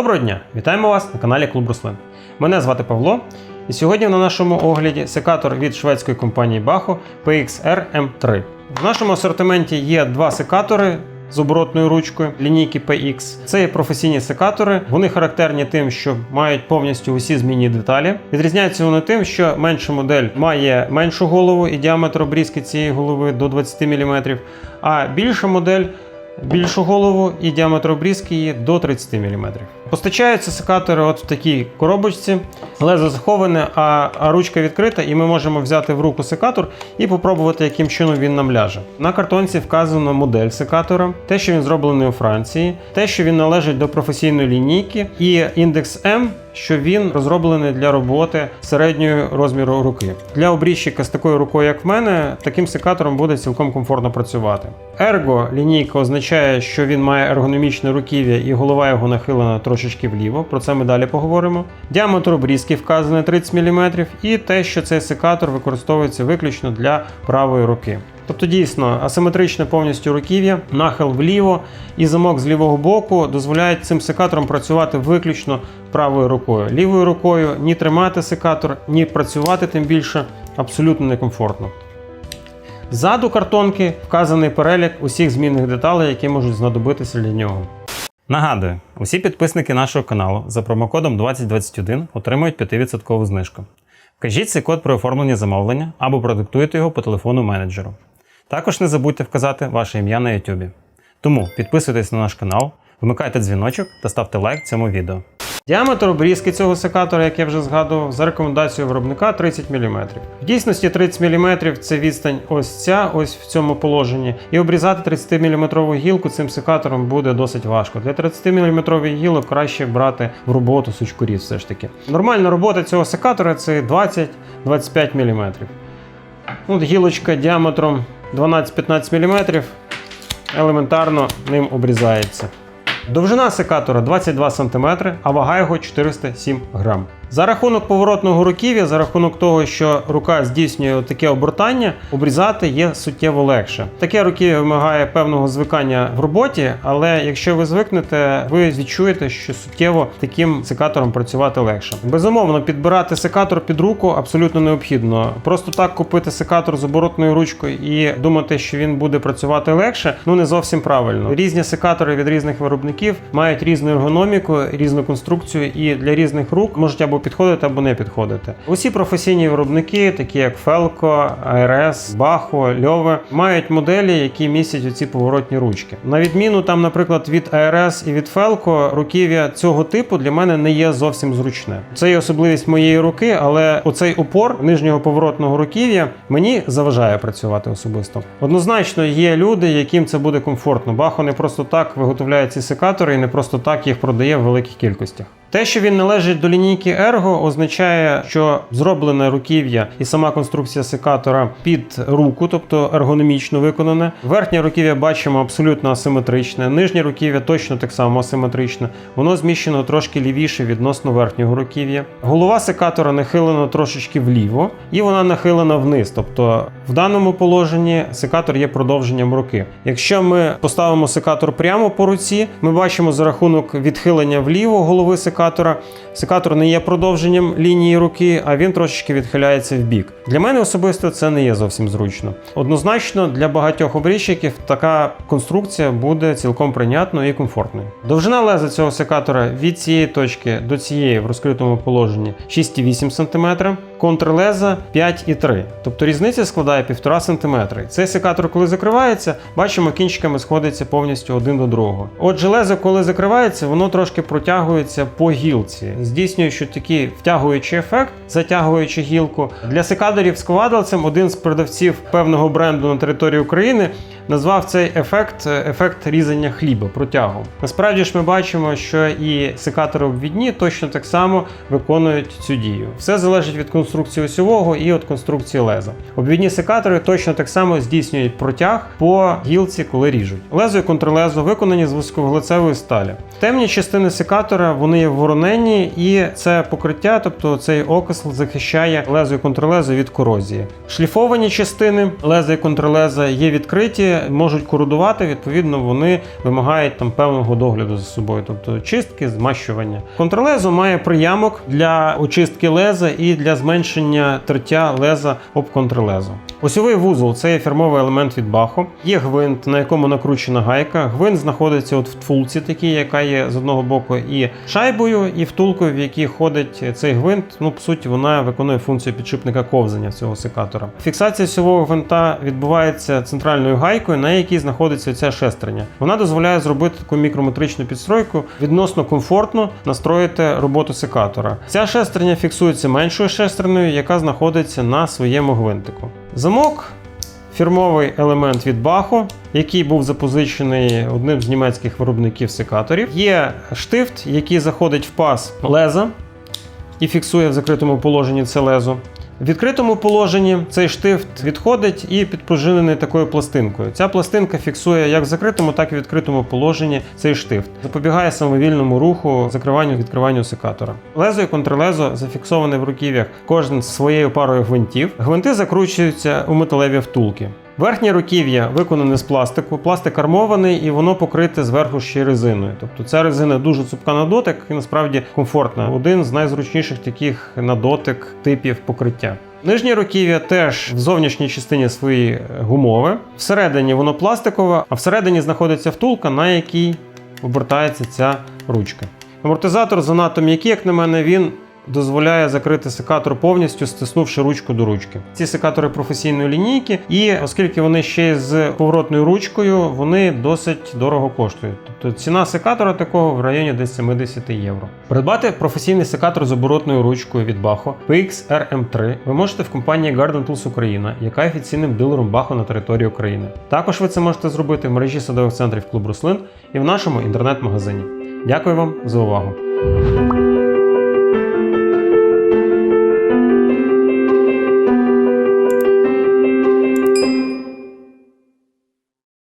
Доброго дня! Вітаємо вас на каналі Клуб Рослин. Мене звати Павло, і сьогодні на нашому огляді секатор від шведської компанії Bacho PXR M3. В нашому асортименті є два секатори. З оборотною ручкою лінійки PX. Це є професійні секатори. Вони характерні тим, що мають повністю усі змінні деталі. Відрізняються вони тим, що менша модель має меншу голову і діаметр обрізки цієї голови до 20 мм, а більша модель більшу голову і діаметр обрізки її до 30 мм. Постачаються секатори от в такій коробочці, лезо заховане, а, ручка відкрита, і ми можемо взяти в руку секатор і попробувати, яким чином він нам ляже. На картонці вказано модель секатора, те, що він зроблений у Франції, те, що він належить до професійної лінійки, і індекс М, що він розроблений для роботи середньої розміру руки. Для обрізчика з такою рукою, як в мене, таким секатором буде цілком комфортно працювати. Ерго лінійка означає, що він має ергономічне руків'я і голова його нахилена трошечки вліво. Про це ми далі поговоримо. Діаметр обрізки вказаний 30 мм, і те, що цей секатор використовується виключно для правої руки. Тобто дійсно асиметричне повністю руків'я, нахил вліво і замок з лівого боку дозволяють цим секатором працювати виключно правою рукою. Лівою рукою ні тримати секатор, ні працювати тим більше абсолютно некомфортно. Ззаду картонки вказаний перелік усіх змінних деталей, які можуть знадобитися для нього. Нагадую, усі підписники нашого каналу за промокодом 2021 отримують 5% знижку. Вкажіть цей код при оформленні замовлення або продиктуйте його по телефону менеджеру. Також не забудьте вказати ваше ім'я на YouTube. Тому підписуйтесь на наш канал, вмикайте дзвіночок та ставте лайк цьому відео. Діаметр обрізки цього секатора, як я вже згадував, за рекомендацією виробника 30 мм. В дійсності 30 мм це відстань ось ця, ось в цьому положенні. І обрізати 30-мм гілку цим секатором буде досить важко. Для 30-мм гілок краще брати в роботу сучкурів все ж таки. Нормальна робота цього секатора це 20-25 мм. От гілочка діаметром 12-15 мм елементарно ним обрізається. Довжина секатора 22 см, а вага його 407 грам. За рахунок поворотного руків'я, за рахунок того, що рука здійснює таке обертання, обрізати є суттєво легше. Таке руків'я вимагає певного звикання в роботі, але якщо ви звикнете, ви відчуєте, що суттєво таким секатором працювати легше. Безумовно, підбирати секатор під руку абсолютно необхідно. Просто так купити секатор з оборотною ручкою і думати, що він буде працювати легше, ну не зовсім правильно. Різні секатори від різних виробників мають різну ергономіку, різну конструкцію, і для різних рук можуть або підходити або не підходити. Усі професійні виробники, такі як Felco, ARS, Bacho, Lьове, мають моделі, які містять оці поворотні ручки. На відміну там, наприклад, від ARS і від Felco, руків'я цього типу для мене не є зовсім зручне. Це є особливість моєї руки, але оцей опор нижнього поворотного руків'я мені заважає працювати особисто. Однозначно є люди, яким це буде комфортно. Bacho не просто так виготовляє ці секатори і не просто так їх продає в великих кількостях. Те, що він належить до лінійки Ergo, означає, що зроблене руків'я і сама конструкція секатора під руку, тобто ергономічно виконане. Верхнє руків'я бачимо абсолютно асиметричне, нижнє руків'я точно так само асиметричне. Воно зміщено трошки лівіше відносно верхнього руків'я. Голова секатора нахилена трошечки вліво, і вона нахилена вниз. Тобто в даному положенні секатор є продовженням руки. Якщо ми поставимо секатор прямо по руці, ми бачимо за рахунок відхилення вліво голови секатора секатора. Секатор не є продовженням лінії руки, а він трошечки відхиляється в бік. Для мене особисто це не є зовсім зручно. Однозначно, для багатьох обрізчиків така конструкція буде цілком прийнятною і комфортною. Довжина леза цього секатора від цієї точки до цієї в розкритому положенні 6,8 см, контрлеза 5,3 Тобто різниця складає 1,5 см. Цей секатор, коли закривається, бачимо, кінчиками сходиться повністю один до другого. Отже, лезо, коли закривається, воно трошки протягується по гілці, здійснюючи такий втягуючий ефект, затягуючи гілку. Для секаторів з ковадалцем один з продавців певного бренду на території України назвав цей ефект ефект різання хліба, протягу. Насправді ж ми бачимо, що і секатори обвідні точно так само виконують цю дію. Все залежить від конструкції конструкції осьового і від конструкції леза. Обвідні секатори точно так само здійснюють протяг по гілці, коли ріжуть. Лезо і контрлезо виконані з високовуглецевої сталі. Темні частини секатора вони є воронені, і це покриття, тобто цей окисл захищає лезо і контрлезо від корозії. Шліфовані частини леза і контрлеза є відкриті, можуть корудувати. Відповідно, вони вимагають там певного догляду за собою, тобто чистки, змащування. Контрлезо має приямок для очистки леза і для зменшення тертя леза об контрлезо. Осьовий вузол це є фірмовий елемент від Бахо. Є гвинт, на якому накручена гайка. Гвинт знаходиться от в втулці, такій, яка є з одного боку і шайбою, і втулкою, в якій ходить цей гвинт. Ну, по суті, вона виконує функцію підшипника ковзання цього секатора. Фіксація осьового гвинта відбувається центральною гайкою, на якій знаходиться ця шестерня. Вона дозволяє зробити таку мікрометричну підстройку, відносно комфортно настроїти роботу секатора. Ця шестерня фіксується меншою шестернею, яка знаходиться на своєму гвинтику. Замок фірмовий елемент від Бахо, який був запозичений одним з німецьких виробників секаторів. Є штифт, який заходить в паз леза і фіксує в закритому положенні це лезо. В відкритому положенні цей штифт відходить і підпружинений такою пластинкою. Ця пластинка фіксує як в закритому, так і в відкритому положенні цей штифт. Запобігає самовільному руху, закриванню відкриванню секатора. Лезо і контрлезо зафіксоване в руків'ях кожен з своєю парою гвинтів. Гвинти закручуються у металеві втулки. Верхнє руків'я виконане з пластику, пластик армований і воно покрите зверху ще резиною. Тобто ця резина дуже цупка на дотик і насправді комфортна. Один з найзручніших таких на дотик типів покриття. Нижнє руків'я теж в зовнішній частині своїй гумове. Всередині воно пластикове, а всередині знаходиться втулка, на якій обертається ця ручка. Амортизатор занадто м'який, як на мене, він дозволяє закрити секатор повністю, стиснувши ручку до ручки. Ці секатори професійної лінійки, і оскільки вони ще з поворотною ручкою, вони досить дорого коштують. Тобто ціна секатора такого в районі десь 70 євро. Придбати професійний секатор з оборотною ручкою від Baho PX RM3 ви можете в компанії Garden Tools Україна, яка офіційним дилером Baho на території України. Також ви це можете зробити в мережі садових центрів Клуб Руслин і в нашому інтернет-магазині. Дякую вам за увагу!